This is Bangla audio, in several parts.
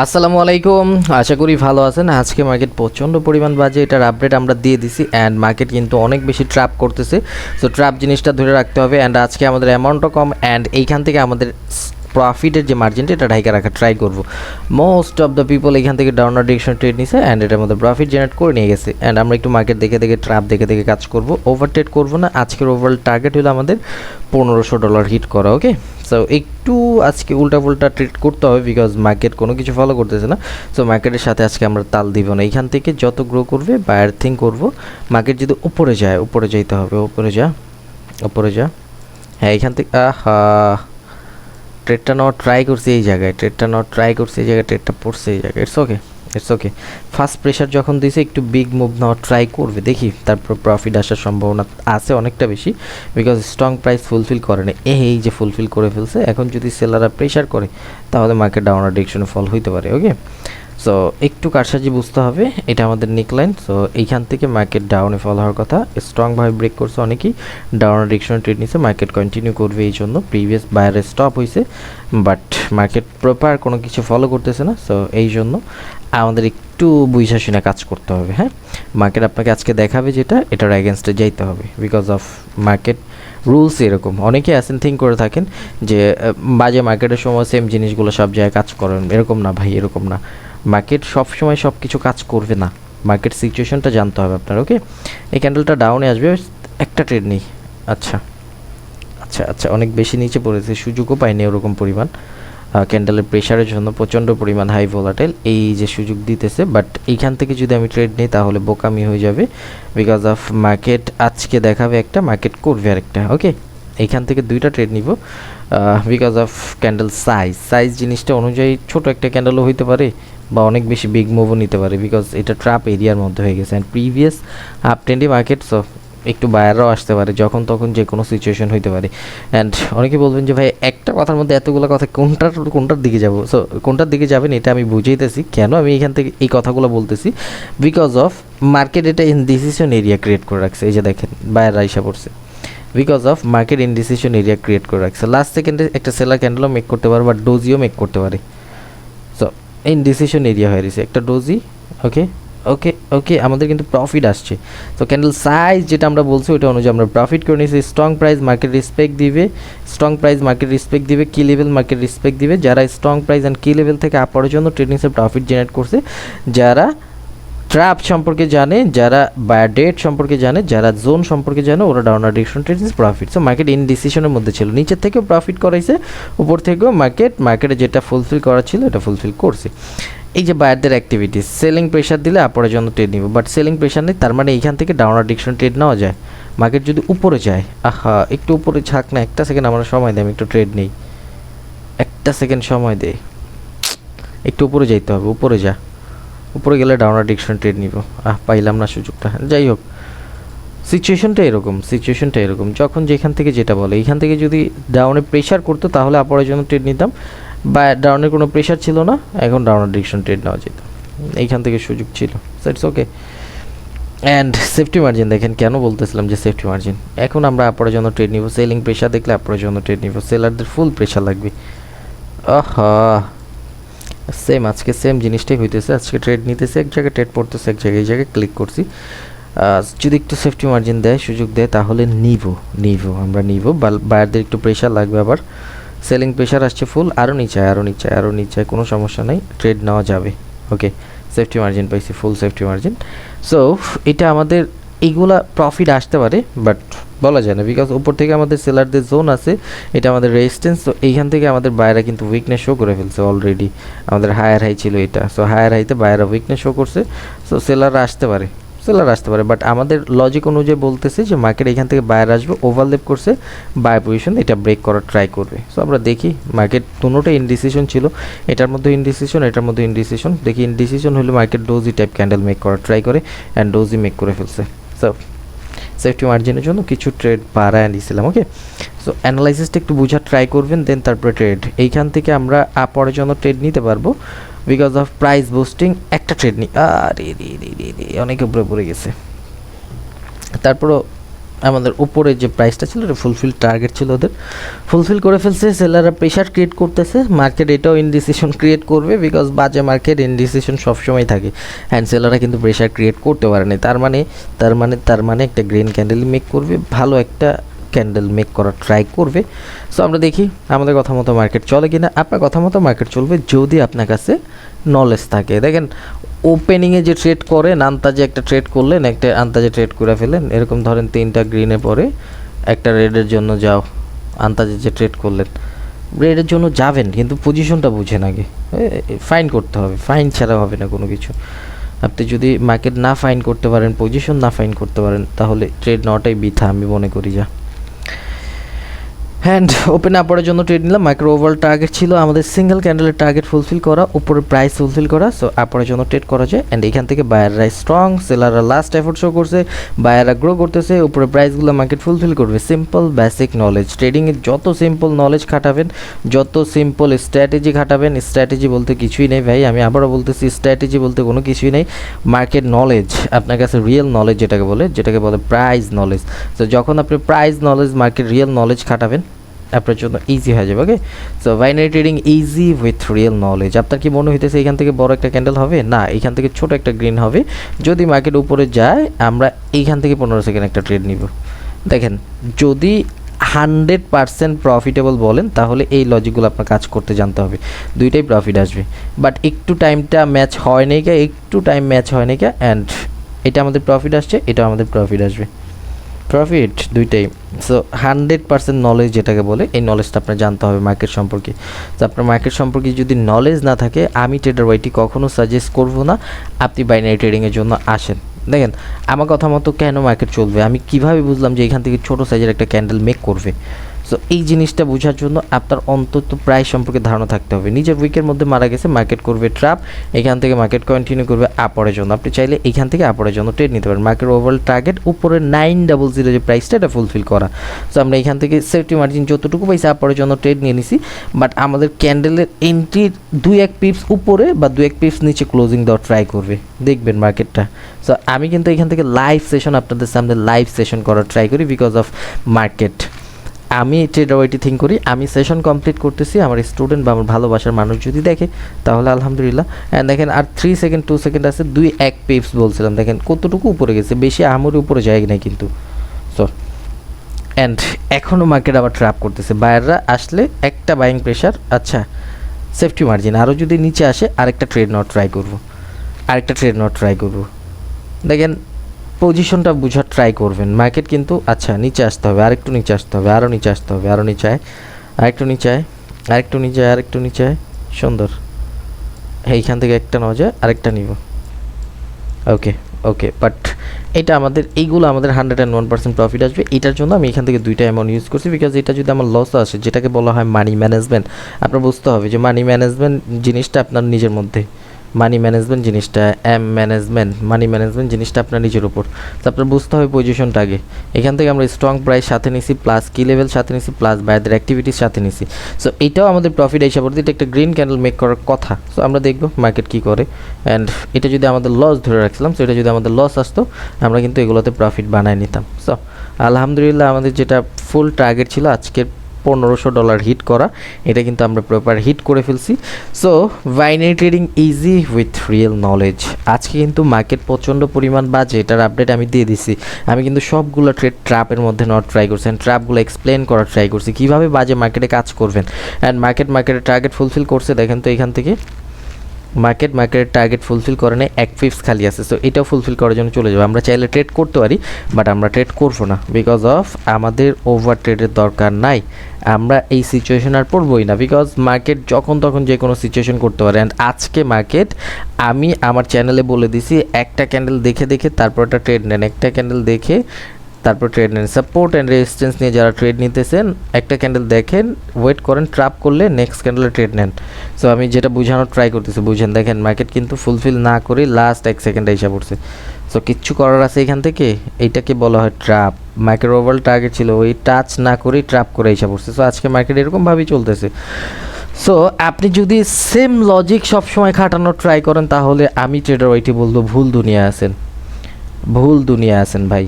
আসসালামু আলাইকুম। আশা করি ভালো আছেন। আজকে মার্কেট প্রচণ্ড পরিমাণ বাজে। এটার আপডেট আমরা দিয়ে দিছি অ্যান্ড মার্কেট কিন্তু অনেক বেশি ট্র্যাপ করতেছে। সো ট্র্যাপ জিনিসটা ধরে রাখতে হবে অ্যান্ড আজকে আমাদের অ্যামাউন্টও কম অ্যান্ড এইখান থেকে আমাদের প্রফিটের যে মার্জিনটা এটা ঢাইকা রাখা ট্রাই করব। মোস্ট অফ দ্য পিপল এখান থেকে ডাউনার ডিরেকশন ট্রেড নিছে অ্যান্ড এটার মধ্যে প্রফিট জেনারেট করে নিয়ে গেছে। অ্যান্ড আমরা একটু মার্কেট দেখে দেখে ট্র্যাপ দেখে দেখে কাজ করব। ওভার ট্রেড করব না। আজকের ওভারঅল টার্গেট হলো আমাদের পনেরোশো ডলার হিট করা ওকে সো একটু আজকে উল্টা পুল্টা ট্রেড করতে হবে বিকজ মার্কেট কোনো কিছু ফলো করতেছে না। সো মার্কেটের সাথে আজকে আমরা তাল দিব না। এইখান থেকে যত গ্রো করবে বায়ার থিং করব। মার্কেট যদি উপরে যায়, উপরে যাইতে হবে, উপরে যা উপরে যা। হ্যাঁ এখান থেকে, আহা! ট্রেডটা নেওয়ার ট্রাই করছি এই জায়গায়। ট্রেডটা নেওয়ার ট্রাই করছি এই জায়গায় ট্রেডটা পড়ছে এই জায়গায়। It's okay it's okay first pressure যখন দিয়েছে একটু বিগ মুভ নেওয়ার ট্রাই করবে। দেখি, তারপর প্রফিট আসার সম্ভাবনা আছে অনেকটা বেশি বিকজ স্ট্রং প্রাইস ফুলফিল করে না। এই যে ফুলফিল করে ফেলছে, এখন যদি সেলাররা প্রেশার করে, তাহলে মার্কেট ডাউনার ডিরেকশনে ফল হইতে পারে ওকে সো একটু কারসাজি বুঝতে হবে, এটা আমাদের নিকলাইন সো এইখান থেকে মার্কেট ডাউনে ফল হওয়ার কথা। স্ট্রংভাবে ব্রেক করছে অনেকেই ডাউনার ডিরেকশনে ট্রেড নিছে মার্কেট কন্টিনিউ করবে এই জন্য। প্রিভিয়াস বাইরে স্টপ হয়েছে বাট মার্কেট প্রপার কোনো কিছু ফলো করতেছে না সো এই জন্য আমাদের একটু বুঝা শুনে কাজ করতে হবে হ্যাঁ? মার্কেট আপনাকে আজকে দেখাবে যেটা, এটার অ্যাগেনস্টে যাইতে হবে বিকজ অফ মার্কেট রুলস এরকম। অনেকে অ্যাসেন থিঙ্ক করে থাকেন যে বাজে মার্কেটের সময় সেম জিনিসগুলো সব জায়গায় কাজ করেন, এরকম না ভাই, এরকম না। মার্কেট সব সময় সব কিছু কাজ করবে না। মার্কেট সিচুয়েশনটা জানতে হবে আপনার ওকে এই ক্যান্ডেলটা ডাউনে আসবে, একটা ট্রেড নেই। আচ্ছা। আচ্ছা আচ্ছা অনেক বেশি নিচে পড়েছে, সুযোগও পাইনি ওরকম পরিমাণ। ক্যান্ডেলের প্রেশারের জন্য প্রচণ্ড পরিমাণ হাই ভোলাটাইল এই যে সুযোগ দিতেছে বাট এইখান থেকে যদি আমি ট্রেড নিই, তাহলে বোকামি হয়ে যাবে। বিকজ অফ মার্কেট আজকে দেখাবে একটা মার্কেট করবে আরেকটা ওকে এইখান থেকে দুইটা ট্রেড নিব। Because of candle size size জিনিসটা অনুযায়ী ছোট একটা ক্যান্ডেলও হইতে পারে বা অনেক বেশি বিগ মুভও নিতে পারে বিকজ এটা ট্রাপ এরিয়ার মধ্যে হয়ে গেছে অ্যান্ড প্রিভিয়াস আপ ট্রেন্ডি মার্কেট সো একটু বায়াররাও আসতে পারে যখন তখন যে কোনো সিচুয়েশন হইতে পারে অ্যান্ড অনেকে বলবেন যে ভাই, একটা কথার মধ্যে এতগুলো কথা কোনটার কোনটার দিকে যাব? সো কোনটার দিকে যাবেন এটা আমি বুঝাইতেছি। কেন আমি এখান থেকে এই কথাগুলো বলতেছি? বিকজ অফ মার্কেট এটা ইনডিসিশন এরিয়া ক্রিয়েট করে রাখছে। এই যে দেখেন বায়াররা আইসা পড়ছে। Because of market indecision area create করে রাখছে। লাস্ট সেকেন্ডে একটা সেলার ক্যান্ডেলও মেক করতে পারে বা ডোজিও মেক করতে পারে। ইনডিসিশন এরিয়া হয়ে গেছে একটা ডোজি ওকে ওকে ওকে আমাদের কিন্তু প্রফিট আসছে। তো ক্যান্ডেল সাইজ যেটা আমরা বলছি, ওইটা অনুযায়ী আমরা প্রফিট করে নিয়েছি। স্ট্রং প্রাইস মার্কেট রেসপেক্ট দিবে। স্ট্রং প্রাইস মার্কেট রেসপেক্ট দিবে কি লেভেল মার্কেট রেসপেক্ট দিবে। যারা স্ট্রং প্রাইস অ্যান্ড কি লেভেল থেকে আপার জন্য ট্রেডিংসে প্রফিট জেনারেট করছে, যারা ট্র্যাপ সম্পর্কে জানে, যারা বায়ার ডেট সম্পর্কে জানে, যারা জোন সম্পর্কে জানে, ওরা ডাউনার direction tradings profit so market in ডিসিশনের মধ্যে ছিল। নিচের থেকেও প্রফিট করাইছে, উপর থেকেও মার্কেট মার্কেটে যেটা ফুলফিল করা ছিল, এটা ফুলফিল করছে। এই যে বায়ারদের অ্যাক্টিভিটিস সেলিং প্রেশার দিলে আপরের জন্য ট্রেড নিব বাট সেলিং প্রেশার নেই, তার মানে এইখান থেকে ডাউনার ডিরেকশন ট্রেড নেওয়া যায়। মার্কেট যদি উপরে যায়, আহা, একটু উপরে ছাক না, একটা সেকেন্ড আমার সময় দেয় আমি একটু ট্রেড নেই। একটা সেকেন্ড সময় দেয় একটু উপরে যাইতে হবে, উপরে যা। উপরে গেলে ডাউনার ট্রেড নিব। আহ, পাইলাম না সুযোগটা। যাই হোক সিচুয়েশনটা এরকম সিচুয়েশনটা এরকম। যখন যেখান থেকে যেটা বলে, এইখান থেকে যদি ডাউনে প্রেশার করতো, তাহলে আপরের জন্য ট্রেড নিতাম। বা ডাউনের কোনো প্রেশার ছিল না, এখন ডাউনার ডিরেকশন ট্রেড নেওয়া যেত। এইখান থেকে সুযোগ ছিল। So it's okay and safety margin দেখেন, কেন বলতেছিলাম যে সেফটি মার্জিন এখন আমরা আপরের জন্য ট্রেড নিব। সেলিং প্রেশার দেখলে আপরের জন্য ট্রেড নিব। সেলারদের ফুল প্রেশার লাগবে। আহা! সেম আজকে সেম জিনিসটাই হইতেছে। আজকে ট্রেড নিতেছে, এক জায়গায় ট্রেড পড়তেছে, এক জায়গায় এই জায়গায় ক্লিক করছি। যদি একটু সেফটি মার্জিন দেয়, সুযোগ দেয়, তাহলে নিব নিব, আমরা নিব। বায়ারদের একটু প্রেশার লাগবে আবার। সেলিং প্রেশার আসছে ফুল আরও নিচে আরও নিচে আরও নিচে কোনো সমস্যা নাই। ট্রেড নেওয়া যাবে ওকে সেফটি মার্জিন পাইছি ফুল সেফটি মার্জিন সো এটা আমাদের, এইগুলা প্রফিট আসতে পারে বাট বলা যায় না বিকজ উপর থেকে আমাদের সেলারদের জোন আছে, এটা আমাদের রেজিস্ট্যান্স তো এইখান থেকে আমাদের বাইরা কিন্তু উইকনেস শো করে ফেলছে অলরেডি আমাদের হায়ার হাই ছিল এটা সো হায়ার হাইতে বাইরা উইকনেস শো করছে সো সেলাররা আসতে পারে সেলার আসতে পারে বাট আমাদের লজিক অনুযায়ী বলতেছে যে মার্কেট এখান থেকে বায়ার আসবে ওভারলেপ করছে বাই পজিশন এটা ব্রেক করার ট্রাই করবে। সো আমরা দেখি মার্কেট দুটোটা ইনডিসিশন ছিল, এটার মধ্যে ইনডিসিশন এটার মধ্যে ইনডিসিশন দেখি ইনডিসিশন হলে market doji type candle make করার ট্রাই করে অ্যান্ড ডোজি মেক করে ফেলছে। সো সেফটি মার্জিনের জন্য কিছু ট্রেড বাড়ায় নিয়েছিলাম ওকে সো অ্যানালাইসিসটা একটু বোঝার ট্রাই করবেন দেন তারপরে ট্রেড এইখান থেকে আমরা আপরের জন্য ট্রেড নিতে পারব বিকজ অফ প্রাইস বুস্টিং একটা ট্রেড নিই আরে রে রে রে, অনেক উপরে পড়ে গেছে। তারপরও আমাদের উপরে যে প্রাইসটা ছিল, এটা ফুলফিল টার্গেট ছিল ওদের। ফুলফিল করে ফেলছে সেলাররা প্রেশার ক্রিয়েট করতেছে। মার্কেট এটাও ইনডিসিশন ক্রিয়েট করবে বিকজ বাজে মার্কেট ইনডিসিশন সবসময় থাকে। অ্যান্ড সেলাররা কিন্তু প্রেশার ক্রিয়েট করতে পারেনি তার মানে তার মানে তার মানে একটা গ্রিন ক্যান্ডেল মেক করবে, ভালো একটা ক্যান্ডেল মেক করার ট্রাই করবে। সো আমরা দেখি আমাদের কথা মতো মার্কেট চলে কিনা। আপনার কথা মতো মার্কেট চলবে যদি আপনার কাছে নলেজ থাকে। দেখেন ওপেনিংয়ে যে ট্রেড করেন, আন্তাজে একটা ট্রেড করলেন, একটা আন্তাজে ট্রেড করে ফেলেন। এরকম ধরেন তিনটা গ্রিনে পরে একটা রেডের জন্য যাও, আন্তাজে যে ট্রেড করলেন। রেডের জন্য যাবেন, কিন্তু পজিশনটা বুঝেন আগে। ফাইন করতে হবে ফাইন ছাড়া হবে না কোনো কিছু। আপনি যদি মার্কেট না ফাইন করতে পারেন পজিশন না ফাইন করতে পারেন, তাহলে ট্রেড নেওয়াটাই বৃথা, আমি মনে করি যা। হ্যান্ড ওপেন আপরের জন্য ট্রেড নিলাম। মাইক্রো ওভার টার্গেট ছিল আমাদের সিঙ্গেল ক্যান্ডেলের টার্গেট ফুলফিল করা উপরের প্রাইস ফুলফিল করা। সো আপরের জন্য ট্রেড করা যায়। অ্যান্ড এখান থেকে বায়াররা স্ট্রং সেলাররা লাস্ট এফোর্ট শো করছে। বায়াররা গ্রো করতেছে, উপরে প্রাইসগুলো মার্কেট ফুলফিল করবে। সিম্পল বেসিক নলেজ ট্রেডিংয়ে যত সিম্পল নলেজ খাটাবেন, যত সিম্পল স্ট্র্যাটেজি খাটাবেন স্ট্র্যাটেজি বলতে কিছুই নেই ভাই। আমি আবারও বলতেছি স্ট্র্যাটেজি বলতে কোনো কিছুই নেই। মার্কেট নলেজ আপনার কাছে রিয়েল নলেজ যেটাকে বলে যেটাকে বলে প্রাইস নলেজ তো যখন আপনি price knowledge market real knowledge খাটাবেন আপনার জন্য ইজি হয়ে যাবে okay so binary trading easy with real knowledge আপনার কি মনে হইতেছে এখান থেকে বড় একটা ক্যান্ডেল হবে? না, এখান থেকে ছোট একটা গ্রিন হবে। যদি মার্কেট উপরে যায়, আমরা এইখান থেকে পনেরো সেকেন্ড একটা ট্রেড নিব। দেখেন, যদি হান্ড্রেড পার্সেন্ট প্রফিটেবল বলেন, তাহলে এই লজিকগুলো আপনার কাজ করতে জানতে হবে। দুইটাই প্রফিট আসবে। বাট একটু টাইমটা ম্যাচ হয় নাই কে? একটু টাইম ম্যাচ হয় নাই কে? অ্যান্ড এটা আমাদের প্রফিট আসছে এটা আমাদের প্রফিট আসবে। প্রফিট দুইটাই। সো হান্ড্রেড পার্সেন্ট নলেজ যেটাকে বলে, এই নলেজটা আপনার জানতে হবে মার্কেট সম্পর্কে। তো আপনার মার্কেট সম্পর্কে যদি নলেজ না থাকে, আমি ট্রেডার ওয়াইটি কখনো সাজেস্ট করব না। আপনি বাইনারি ট্রেডিংয়ের জন্য আসেন। দেখেন, আমার কথা মতো কেন মার্কেট চলবে? আমি কীভাবে বুঝলাম যে এখান থেকে ছোটো সাইজের একটা ক্যান্ডেল মেক করবে? সো এই জিনিসটা বোঝার জন্য আপনার অন্তত প্রাইস সম্পর্কে ধারণা থাকতে হবে। নিজের উইকের মধ্যে মারা গেছে মার্কেট করবে ট্রাপ এখান থেকে মার্কেট কন্টিনিউ করবে আপরের জন্য। আপনি চাইলে এখান থেকে আপরের জন্য ট্রেড নিতে পারেন। মার্কেট ওভারঅল টার্গেট উপরে নাইন ডাবল জিরো যে প্রাইসটা এটা ফুলফিল করা। সো আমরা এখান থেকে সেফটি মার্জিন যতটুকু পাইছি আপরের জন্য ট্রেড নিয়ে নিছি। বাট আমাদের ক্যান্ডেলের এন্ট্রির দুই এক পিপস উপরে বা দু এক পিপস নিচে ক্লোজিং দেওয়ার ট্রাই করবে। দেখবেন মার্কেটটা সো আমি কিন্তু এখান থেকে লাইভ সেশন আপনাদের সামনে লাইভ সেশন করার ট্রাই করি বিকজ অফ মার্কেট আমি ট্রেডার ওয়াইটি থিঙ্ক করি, আমি সেশন কমপ্লিট করতেছি, আমার স্টুডেন্ট বা আমার ভালোবাসার মানুষ যদি দেখে, তাহলে আলহামদুলিল্লাহ। অ্যান্ড দেখেন, আর থ্রি সেকেন্ড টু সেকেন্ড আছে, দুই এক পেপস বলছিলাম, দেখেন কতটুকু উপরে গেছে, বেশি আমরি উপরে যায় নাই কিন্তু। সো অ্যান্ড এখনও মার্কেট আবার ট্র্যাপ করতেছে। বায়াররা আসলে একটা বাইং প্রেশার আচ্ছা সেফটি মার্জিন আরও যদি নিচে আসে, আরেকটা ট্রেড নট ট্রাই করব। আরেকটা ট্রেড নট ট্রাই করব। দেখেন পজিশনটা বোঝার ট্রাই করবেন। মার্কেট কিন্তু আচ্ছা নিচে আসতে হবে, আরেকটু নিচে আসতে হবে আরও নিচে আসতে হবে আরও নিচে আরেকটু নিচে আরেকটু নিচে আরেকটু নিচে সুন্দর। এইখান থেকে একটা নেওয়া যায়, আরেকটা নিব। ওকে ওকে বাট এটা আমাদের, এইগুলো আমাদের hundred and one percent profit আসবে। এটার জন্য আমি এখান থেকে দুইটা অ্যামাউন্ট ইউজ করছি বিকজ এটা যদি আমার লস আসে, যেটাকে বলা হয় মানি ম্যানেজমেন্ট আপনার বুঝতে হবে যে মানি ম্যানেজমেন্ট জিনিসটা আপনার নিজের মধ্যে। মানি ম্যানেজমেন্ট জিনিসটা এম ম্যানেজমেন্ট মানি ম্যানেজমেন্ট জিনিসটা আপনার নিজের উপর। তো আপনার বুঝতে হবে পজিশনটা আগে। এখান থেকে আমরা স্ট্রং প্রাইস সাথে নিছি প্লাস কি লেভেল সাথে নিছি প্লাস বাইদের অ্যাক্টিভিটির সাথে নিছি। সো এটাও আমাদের প্রফিট হিসাবে এটা একটা গ্রিন ক্যান্ডেল মেক করার কথা। সো আমরা দেখব মার্কেট কী করে। অ্যান্ড এটা যদি আমাদের লস ধরে রাখছিলাম সো এটা যদি আমাদের লস আসতো, আমরা কিন্তু এগুলোতে প্রফিট বানায় নিতাম। সো আলহামদুলিল্লাহ আমাদের যেটা ফুল টার্গেট ছিল আজকের পনেরোশো ডলার হিট করা। এটা কিন্তু আমরা প্রপার হিট করে ফেলছি। So binary trading easy with real knowledge আজকে কিন্তু মার্কেট প্রচণ্ড পরিমাণ বাজে, এটার আপডেট আমি দিয়ে দিছি। আমি কিন্তু সবগুলো ট্রেড ট্র্যাপের মধ্যে নট ট্রাই করছি। ট্র্যাপগুলো এক্সপ্লেন করার ট্রাই করছি। কীভাবে বাজে মার্কেটে কাজ করবেন? অ্যান্ড মার্কেট মার্কেটে টার্গেট ফুলফিল করছে, দেখেন তো এখান থেকে। মার্কেট মার্কেটের টার্গেট ফুলফিল করে নেই এক ফিফস খালি আছে। সো এটাও ফুলফিল করার জন্য চলে যাবে। আমরা চাইলে ট্রেড করতে পারি বাট আমরা ট্রেড করব না। বিকজ অফ আমাদের ওভার ট্রেডের দরকার নাই। আমরা এই সিচুয়েশন আর পড়বই না। বিকজ মার্কেট যখন তখন যে কোনো সিচুয়েশন করতে পারে। অ্যান্ড আজকে মার্কেট আমি আমার চ্যানেলে বলে দিছি, একটা ক্যান্ডেল দেখে দেখে তারপর একটা ট্রেড নেন। একটা ক্যান্ডেল দেখে তারপর ট্রেড নেন। সাপোর্ট অ্যান্ড রেজিস্ট্যান্স নিয়ে যারা ট্রেড নিতেছেন, একটা ক্যান্ডেল দেখেন ওয়েট করেন ট্রাপ করলে নেক্সট ক্যান্ডেলে ট্রেড নেন। সো আমি যেটা বোঝানোর ট্রাই করতেছি, বুঝেন, দেখেন মার্কেট কিন্তু ফুলফিল না করে লাস্ট এক সেকেন্ডে এসে পড়ছে। সো কিচ্ছু করার আছে এখান থেকে? এইটাকে বলা হয় ট্রাপ মার্কেট ওভারঅল টার্গেট ছিল, ওই টাচ না করেই ট্রাপ করে এসে পড়ছে। সো আজকে মার্কেট এরকমভাবেই চলতেছে। সো আপনি যদি সেম লজিক সবসময় খাটানোর ট্রাই করেন, তাহলে আমি ট্রেডার ওইটি বলব, ভুল দুনিয়া আছেন। ভুল দুনিয়া আছেন ভাই।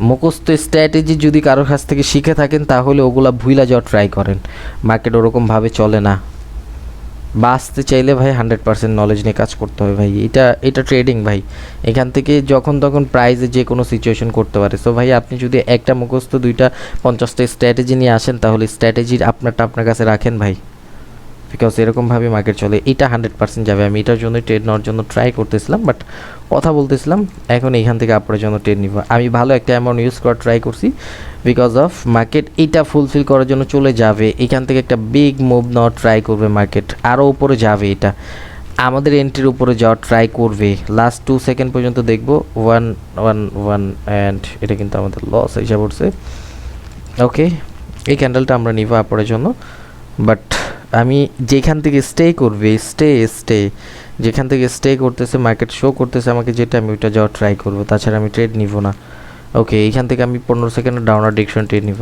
মুখস্থ স্ট্র্যাটেজি যদি কারোর কাছ থেকে শিখে থাকেন, তাহলে ওগুলা ভুইলা যাওয়া ট্রাই করেন। মার্কেট ওরকমভাবে চলে না। বাঁচতে চাইলে ভাই হান্ড্রেড পার্সেন্ট নলেজ নিয়ে কাজ করতে হবে ভাই। এটা এটা ট্রেডিং ভাই। এখান থেকে যখন তখন প্রাইজে যে কোনো সিচুয়েশন করতে পারে। সো ভাই, আপনি যদি একটা মুখস্থ দুইটা পঞ্চাশটা স্ট্র্যাটেজি নিয়ে আসেন, তাহলে স্ট্র্যাটেজির আপনারটা আপনার কাছে রাখেন ভাই। বিকজ এরকমভাবে মার্কেট চলে, এটা হান্ড্রেড পার্সেন্ট যাবে। আমি এটার জন্য ট্রেড নেওয়ার জন্য ট্রাই করতেছিলাম বাট কথা বলতেছিলাম, এখন এইখান থেকে আপনার জন্য ট্রেড নিব। আমি ভালো একটা অ্যামাউন্ট ইউজ করার ট্রাই করছি বিকজ অফ মার্কেট এটা ফুলফিল করার জন্য চলে যাবে। এখান থেকে একটা বিগ মুভ নেওয়ার ট্রাই করবে মার্কেট আরও উপরে যাবে এটা। আমাদের এন্ট্রির উপরে যাওয়ার ট্রাই করবে। লাস্ট টু সেকেন্ড পর্যন্ত দেখব। ওয়ান ওয়ান ওয়ান অ্যান্ড এটা কিন্তু আমাদের লস হিসাব পড়ছে। ওকে এই ক্যান্ডেলটা আমরা নিব আপনার জন্য বাট আমি যেখান থেকে স্টে করবে স্টে স্টে যেখান থেকে স্টে করতেছে মার্কেট শো করতেছে আমাকে যেটা আমি ওইটা যাওয়ার ট্রাই করব। তাছাড়া আমি ট্রেড নিব না। ওকে এইখান থেকে আমি পনেরো সেকেন্ডের ডাউনার ডিকশন ট্রেড নিব।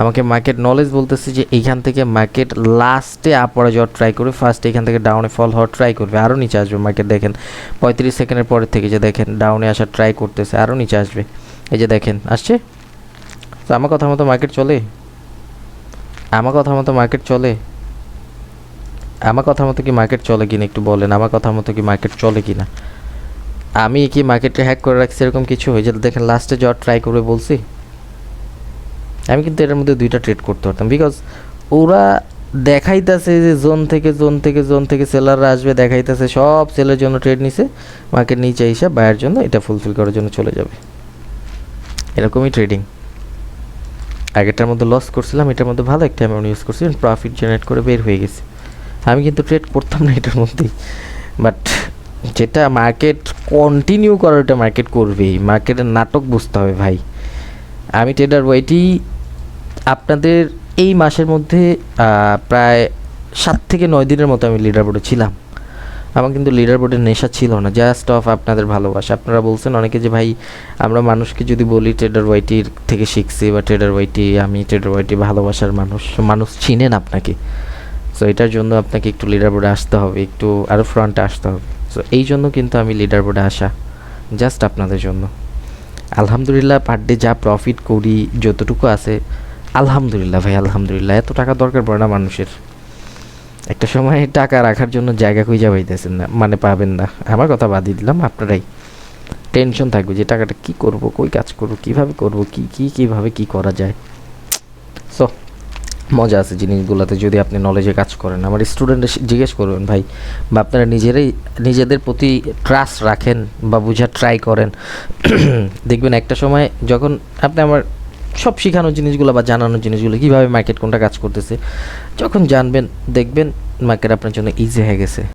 আমাকে মার্কেট নলেজ বলতেছে যে এইখান থেকে মার্কেট লাস্টে আপড়ে যাওয়ার ট্রাই করবে ফার্স্ট এখান থেকে ডাউনে ফল হওয়ার ট্রাই করবে। আরও নিচে আসবে মার্কেট দেখেন। পঁয়ত্রিশ সেকেন্ডের পরের থেকে যে দেখেন ডাউনে আসার ট্রাই করতেছে আরও নিচে আসবে। এই যে দেখেন, আসছে? তো আমার কথা মতো মার্কেট চলে? আমার কথা মতো মার্কেট চলে? আমার কথা মতো কি মার্কেট চলে কিনা একটু বলেন, আমার কথা মতো কি মার্কেট চলে কিনা? আমি কি মার্কেটে হ্যাক করে রাখছি এরকম কিছু হয়ে যেতে দেখেন লাস্টে যাওয়ার ট্রাই করবে বলছি। আমি কিন্তু এটার মধ্যে দুইটা ট্রেড করতে পারতাম বিকজ ওরা দেখাইতেছে যে জোন থেকে জোন থেকে জোন থেকে সেলাররা আসবে, দেখাইতেছে সব সেলের জন্য ট্রেড নিছে মার্কেট নিচে হিসাব বায়ের জন্য এটা ফুলফিল করার জন্য চলে যাবে। এরকমই ট্রেডিং আগেরটার মধ্যে লস করছিলাম, এটার মধ্যে ভালো একটা অ্যামাউন্ট ইউজ করছি প্রফিট জেনারেট করে বের হয়ে গেছে। আমি কিন্তু ট্রেড করতাম না এটার মধ্যেই। বাট যেটা মার্কেট কন্টিনিউ করার ওটা মার্কেট করবেই। মার্কেটের নাটক বুঝতে হবে ভাই। আমি ট্রেডার ওয়াইটি আপনাদের এই মাসের মধ্যে প্রায় সাত থেকে নয় দিনের মতো আমি লিডার বোর্ডে ছিলাম। আমার কিন্তু লিডার বোর্ডের নেশা ছিল না জাস্ট অফ আপনাদের ভালোবাসা। আপনারা বলছেন অনেকে যে, ভাই, আমরা মানুষকে যদি বলি ট্রেডার ওয়াইটির থেকে শিখছি বা ট্রেডার ওয়াইটি আমি ট্রেডার ওয়াইটি ভালোবাসার মানুষ মানুষ চিনেন আপনাকে। সো এটার জন্য আপনাকে একটু লিডার বোর্ডে আসতে হবে, একটু আরও ফ্রন্টে আসতে হবে। সো এই জন্য কিন্তু আমি লিডার বোর্ডে আসা জাস্ট আপনাদের জন্য। আলহামদুলিল্লাহ পার ডে যা প্রফিট করি, যতটুকু আছে, আলহামদুলিল্লাহ ভাই, আলহামদুলিল্লাহ। এত টাকা দরকার পড়ে না মানুষের। একটা সময় টাকা রাখার জন্য জায়গা খুঁজে পাইতেছেন না মানে পাবেন না। আমার কথা বাদই দিলাম, আপনারাই। টেনশন থাকবে যে টাকাটা কি করব, কই কাজ করব, কীভাবে করব, কি কি, কীভাবে, কি করা যায়। সো মজা আছে জিনিসগুলোতে যদি আপনি নলেজে কাজ করেন। আমার স্টুডেন্টে জিজ্ঞেস করবেন, ভাই, বা আপনারা নিজেরাই, নিজেদের প্রতি ট্রাস্ট রাখেন বা বুঝার ট্রাই করেন। দেখবেন একটা সময় যখন আপনি আমার সব শেখানোর জিনিসগুলো বা জানানোর জিনিসগুলো কীভাবে মার্কেট কোনটা কাজ করতেছে, যখন জানবেন, দেখবেন মার্কেট আপনার জন্য ইজি হয়ে গেছে।